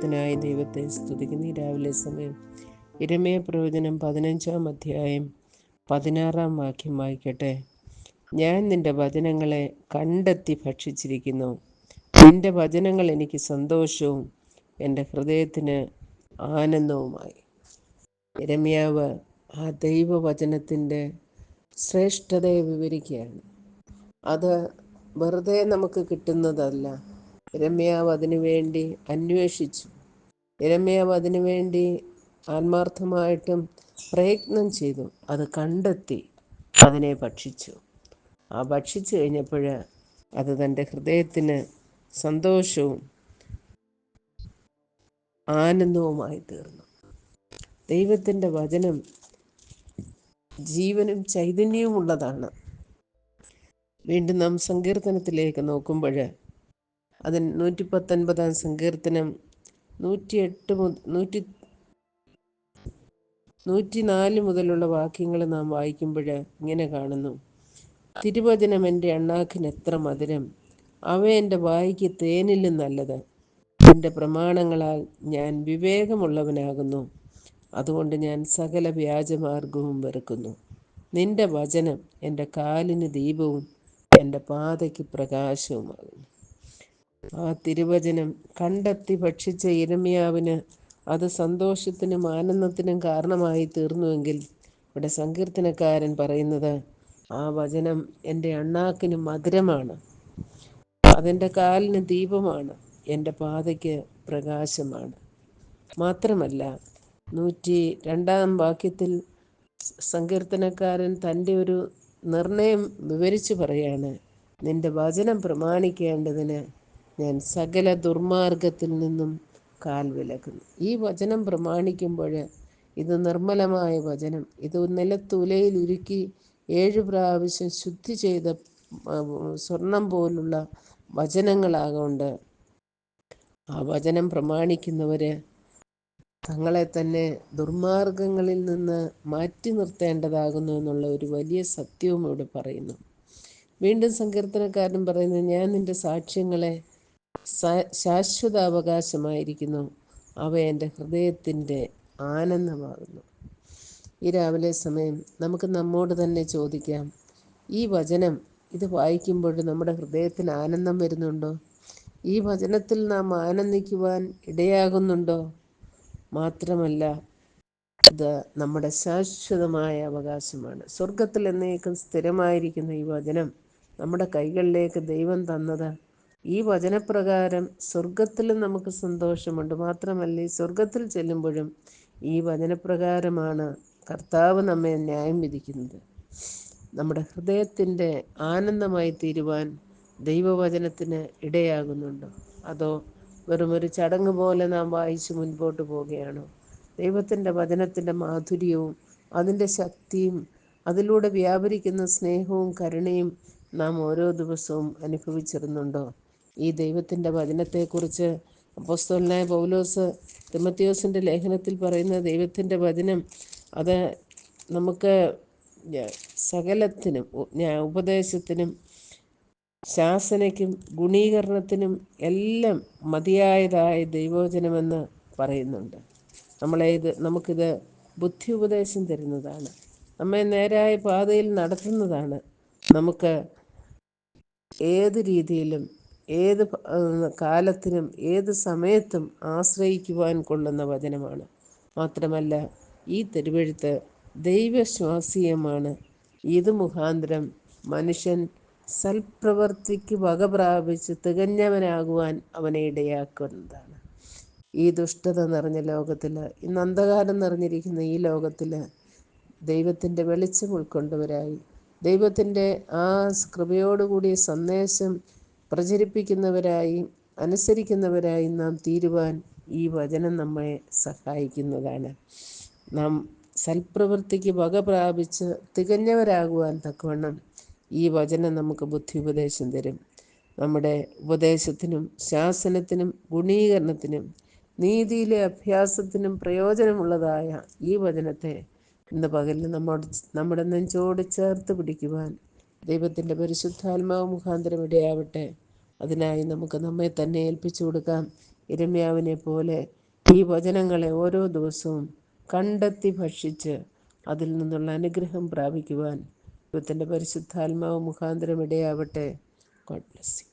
അനുഗ്രഹത്തിനായി ദൈവത്തെ സ്തുതിക്കുന്ന. ഈ രാവിലെ സമയം ഇരമയ പ്രവചനം പതിനഞ്ചാം അധ്യായം പതിനാറാം വാക്യം വായിക്കട്ടെ. ഞാൻ നിന്റെ വചനങ്ങളെ കണ്ടെത്തി ഭക്ഷിച്ചിരിക്കുന്നു. നിന്റെ വചനങ്ങൾ എനിക്ക് സന്തോഷവും എന്റെ ഹൃദയത്തിന് ആനന്ദവുമായി. ഇരമ്യാവ് ആ ദൈവവചനത്തിന്റെ ശ്രേഷ്ഠതയെ വിവരിക്കുകയാണ്. അത് വെറുതെ നമുക്ക് കിട്ടുന്നതല്ല. രമ്യാവ് അതിനു വേണ്ടി അന്വേഷിച്ചു. രമ്യാവ് അതിനു വേണ്ടി ആത്മാർത്ഥമായിട്ടും പ്രയത്നം ചെയ്തു. അത് കണ്ടെത്തി. അതിനെ ഭക്ഷിച്ചു. ആ ഭക്ഷിച്ചു കഴിഞ്ഞപ്പോൾ അത് തന്റെ ഹൃദയത്തിന് സന്തോഷവും ആനന്ദവുമായി തീർന്നു. ദൈവത്തിന്റെ വചനം ജീവനും ചൈതന്യവും ഉള്ളതാണ് വീണ്ടും നാം സങ്കീർത്തനത്തിലേക്ക് നോക്കുമ്പോൾ അതിന് നൂറ്റി പത്തൊൻപതാം സങ്കീർത്തനം. നൂറ്റിയെട്ട് നൂറ്റി നൂറ്റി നാല് മുതലുള്ള വാക്യങ്ങൾ നാം വായിക്കുമ്പോൾ ഇങ്ങനെ കാണുന്നു. തിരുവചനം എന്റെ അണ്ണാക്കിന് എത്ര മധുരം. അവ എന്റെ വായിക്ക് തേനിലും നല്ലത്. എന്റെ പ്രമാണങ്ങളാൽ ഞാൻ വിവേകമുള്ളവനാകുന്നു. അതുകൊണ്ട് ഞാൻ സകല വ്യാജമാർഗവും വെറുക്കുന്നു. നിന്റെ വചനം എന്റെ കാലിന് ദീപവും എന്റെ പാതയ്ക്ക് പ്രകാശവുമാകുന്നു. ആ തിരുവചനം കണ്ടെത്തി ഭക്ഷിച്ച ഇരമ്യാവിന് അത് സന്തോഷത്തിനും ആനന്ദത്തിനും കാരണമായി തീർന്നുവെങ്കിൽ ഇവിടെ സങ്കീർത്തനക്കാരൻ പറയുന്നത് ആ വചനം എന്റെ അണ്ണാക്കിന് മധുരമാണ് അതെന്റെ കാലിന് ദീപമാണ് എന്റെ പാതയ്ക്ക് പ്രകാശമാണ്. മാത്രമല്ല നൂറ്റി രണ്ടാം വാക്യത്തിൽ സങ്കീർത്തനക്കാരൻ തന്റെ ഒരു നിർണയം വിവരിച്ചു പറയാണ് നിന്റെ വചനം പ്രമാണിക്കേണ്ടതിന് ഞാൻ സകല ദുർമാർഗത്തിൽ നിന്നും കാൽ വിലക്കുന്നു. ഈ വചനം പ്രമാണിക്കുമ്പോൾ ഇത് നിർമ്മലമായ വചനം. ഇത് നിലത്തുലയിൽ ഉരുക്കി ഏഴ് പ്രാവശ്യം ശുദ്ധി ചെയ്ത സ്വർണം പോലുള്ള വചനങ്ങളാകൊണ്ട് ആ വചനം പ്രമാണിക്കുന്നവർ തങ്ങളെ തന്നെ ദുർമാർഗങ്ങളിൽ നിന്ന് മാറ്റി നിർത്തേണ്ടതാകുന്നു എന്നുള്ള ഒരു വലിയ സത്യവും ഇവിടെ പറയുന്നു. വീണ്ടും സങ്കീർത്തനക്കാരൻ പറയുന്നത് ഞാൻ നിന്റെ സാക്ഷ്യങ്ങളെ ശാശ്വത അവകാശമായിരിക്കുന്നു അവ എന്റെ ഹൃദയത്തിന്റെ ആനന്ദമാകുന്നു. ഈ രാവിലെ സമയം നമുക്ക് നമ്മോട് തന്നെ ചോദിക്കാം ഈ വചനം ഇത് വായിക്കുമ്പോൾ നമ്മുടെ ഹൃദയത്തിന് ആനന്ദം വരുന്നുണ്ടോ? ഈ വചനത്തിൽ നാം ആനന്ദിക്കുവാൻ ഇടയാകുന്നുണ്ടോ? മാത്രമല്ല ഇത് നമ്മുടെ ശാശ്വതമായ അവകാശമാണ്. സ്വർഗത്തിൽ എന്നേക്കും സ്ഥിരമായിരിക്കുന്ന ഈ വചനം നമ്മുടെ കൈകളിലേക്ക് ദൈവം തന്നത് ഈ വചനപ്രകാരം സ്വർഗത്തിലും നമുക്ക് സന്തോഷമുണ്ട്. മാത്രമല്ല ഈ സ്വർഗത്തിൽ ചെല്ലുമ്പോഴും ഈ വചനപ്രകാരമാണ് കർത്താവ് നമ്മെ ന്യായം വിധിക്കുന്നത്. നമ്മുടെ ഹൃദയത്തിന്റെ ആനന്ദമായി തീരുവാൻ ദൈവവചനത്തിന് ഇടയാകുന്നുണ്ടോ. അതോ വെറും ഒരു ചടങ്ങ് പോലെ നാം വായിച്ച് മുൻപോട്ട് പോവുകയാണോ? ദൈവത്തിന്റെ വചനത്തിന്റെ മാധുര്യവും അതിന്റെ ശക്തിയും അതിലൂടെ വ്യാപരിക്കുന്ന സ്നേഹവും കരുണയും നാം ഓരോ ദിവസവും അനുഭവിച്ചിരുന്നുണ്ടോ? ഈ ദൈവത്തിന്റെ വചനത്തെക്കുറിച്ച് അപ്പോസ്തോലനായ പൗലോസ് തിമത്തിയോസിന്റെ ലേഖനത്തിൽ പറയുന്ന ദൈവത്തിന്റെ വചനം അത് നമുക്ക് സകലത്തിനും ഉപദേശത്തിനും ശാസനയ്ക്കും ഗുണീകരണത്തിനും എല്ലാം മതിയായതായ ദൈവോചനമെന്ന് പറയുന്നുണ്ട്. നമ്മളെ ഇത് നമുക്കിത് ബുദ്ധി ഉപദേശം തരുന്നതാണ്. നമ്മെ നേരായ പാതയിൽ നടത്തുന്നതാണ് നമുക്ക് ഏത് രീതിയിലും ഏത് കാലത്തിനും ഏത് സമയത്തും ആശ്രയിക്കുവാൻ കൊള്ളുന്ന വചനമാണ്. മാത്രമല്ല ഈ തിരുവഴുത്ത് ദൈവശ്വാസീയമാണ്. ഇത് മുഖാന്തരം മനുഷ്യൻ സൽപ്രവർത്തിക്ക് വക പ്രാപിച്ച് തികഞ്ഞവനാകുവാൻ അവനെ ഇടയാക്കുന്നതാണ്. ഈ ദുഷ്ടത നിറഞ്ഞ ലോകത്തിൽ ഇന്ന് അന്ധകാരം നിറഞ്ഞിരിക്കുന്ന ഈ ലോകത്തിൽ ദൈവത്തിന്റെ വെളിച്ചം ഉൾക്കൊണ്ടവരായി. ദൈവത്തിന്റെ ആ കൃപയോടുകൂടിയ സന്ദേശം പ്രചരിപ്പിക്കുന്നവരായി അനുസരിക്കുന്നവരായി നാം തീരുവാൻ ഈ വചനം നമ്മെ സഹായിക്കുന്നതാണ്. നാം സൽപ്രവൃത്തിക്ക് വക പ്രാപിച്ച് തികഞ്ഞവരാകുവാൻ തക്കവണ്ണം ഈ വചനം നമുക്ക് ബുദ്ധി ഉപദേശം തരും. നമ്മുടെ ഉപദേശത്തിനും ശാസനത്തിനും ഗുണീകരണത്തിനും നീതിയിലെ അഭ്യാസത്തിനും പ്രയോജനമുള്ളതായ ഈ വചനത്തെ ഇന്ന് പകലിൽ നമ്മോട് നമ്മുടെ നെഞ്ചോട് ചേർത്ത് പിടിക്കുവാൻ ദൈവത്തിന്റെ പരിശുദ്ധാത്മാവ് മുഖാന്തരം ഇടയാവട്ടെ. അതിനായി നമുക്ക് നമ്മെ തന്നെ ഏൽപ്പിച്ചു കൊടുക്കാം. ഇരമ്യാവിനെ പോലെ ഈ വചനങ്ങളെ ഓരോ ദിവസവും കണ്ടെത്തി ഭക്ഷിച്ച് അതിൽ നിന്നുള്ള അനുഗ്രഹം പ്രാപിക്കുവാൻ ദൈവത്തിന്റെ പരിശുദ്ധാത്മാവ് മുഖാന്തരം ഇടയാവട്ടെ. God bless